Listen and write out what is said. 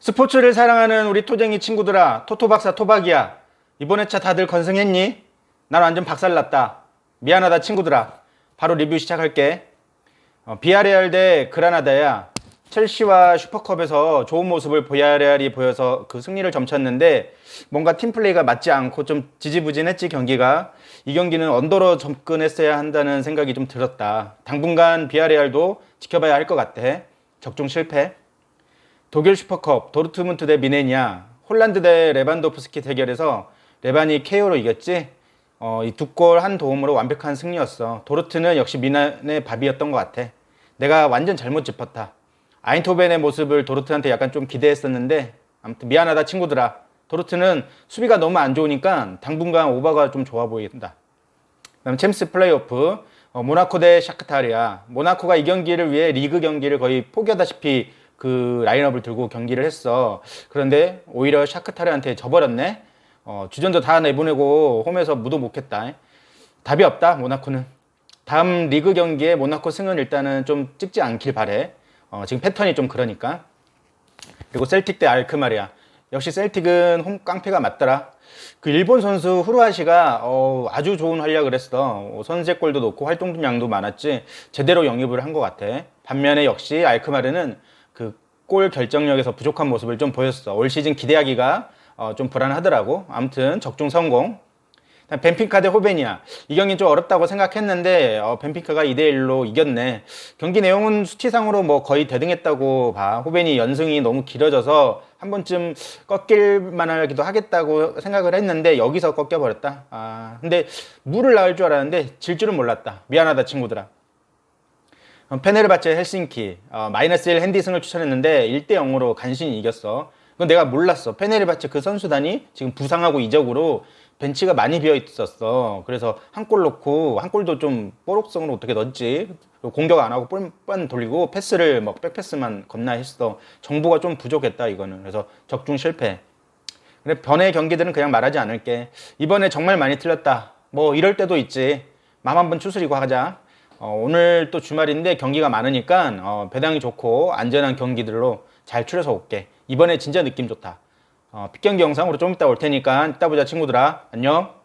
스포츠를 사랑하는 우리 토쟁이 친구들아, 토토박사 토박이야. 이번 회차 다들 건승했니? 난 완전 박살났다. 미안하다 친구들아. 바로 리뷰 시작할게. 어, 비아레알 대 그라나다야. 첼시와 슈퍼컵에서 좋은 모습을 비아레알이 보여서 그 승리를 점쳤는데 뭔가 팀플레이가 맞지 않고 좀 지지부진했지 경기가. 이 경기는 언더로 접근했어야 한다는 생각이 좀 들었다. 당분간 비아레알도 지켜봐야 할 것 같아. 적중 실패. 독일 슈퍼컵 도르트문트 대 미네니아 홀란드 대 레반도프스키 대결에서 레반이 KO로 이겼지? 어, 이 두 골 한 도움으로 완벽한 승리였어. 도르트는 역시 미란의 밥이었던 것 같아. 내가 완전 잘못 짚었다. 아인토벤의 모습을 도르트한테 약간 좀 기대했었는데 아무튼 미안하다 친구들아. 도르트는 수비가 너무 안 좋으니까 당분간 오바가 좀 좋아 보인다. 그다음 챔스 플레이오프 어, 모나코 대 샤크타르야. 모나코가 이 경기를 위해 리그 경기를 거의 포기하다시피 그 라인업을 들고 경기를 했어. 그런데 오히려 샤크타르한테 져버렸네. 어, 주전도 다 내보내고 홈에서 무도 못 했다. 답이 없다 모나코는. 다음 리그 경기에 모나코 승은 일단은 좀 찍지 않길 바래. 어, 지금 패턴이 좀 그러니까. 그리고 셀틱 대 알크마리아. 역시 셀틱은 홈 깡패가 맞더라. 그 일본 선수 후루아시가 어, 아주 좋은 활약을 했어. 어, 선제골도 넣고 활동량도 많았지. 제대로 영입을 한 것 같아. 반면에 역시 알크마르는 그 골 결정력에서 부족한 모습을 좀 보였어. 올 시즌 기대하기가 어, 좀 불안하더라고. 아무튼 적중 성공. 벤피카 대 호벤이야. 이 경기 좀 어렵다고 생각했는데 어, 벤피카가 2대 1로 이겼네. 경기 내용은 수치상으로 뭐 거의 대등했다고 봐. 호벤이 연승이 너무 길어져서 한 번쯤 꺾일 만하기도 하겠다고 생각을 했는데 여기서 꺾여 버렸다. 아, 근데 물을 나을 줄 알았는데 질 줄은 몰랐다. 미안하다 친구들아. 어, 페네르바체 헬싱키 어, 마이너스 1 핸디승을 추천했는데 1대 0으로 간신히 이겼어. 그건 내가 몰랐어. 페네르바체 그 선수단이 지금 부상하고 이적으로 벤치가 많이 비어 있었어. 그래서 한 골 넣고 한 골도 좀 뽀록성으로 어떻게? 그리고 공격 안 하고 볼만 돌리고 패스를 막 백패스만 겁나 했어. 정보가 좀 부족했다 이거는. 그래서 적중 실패. 그래 변의 경기들은 그냥 말하지 않을게. 이번에 정말 많이 틀렸다. 뭐 이럴 때도 있지. 맘 한번 추스리고 하자. 어, 오늘 또 주말인데 경기가 많으니까 어, 배당이 좋고 안전한 경기들로 잘 추려서 올게. 이번에 진짜 느낌 좋다. 어, 픽경기 영상으로 좀 이따 올 테니까 이따 보자 친구들아. 안녕.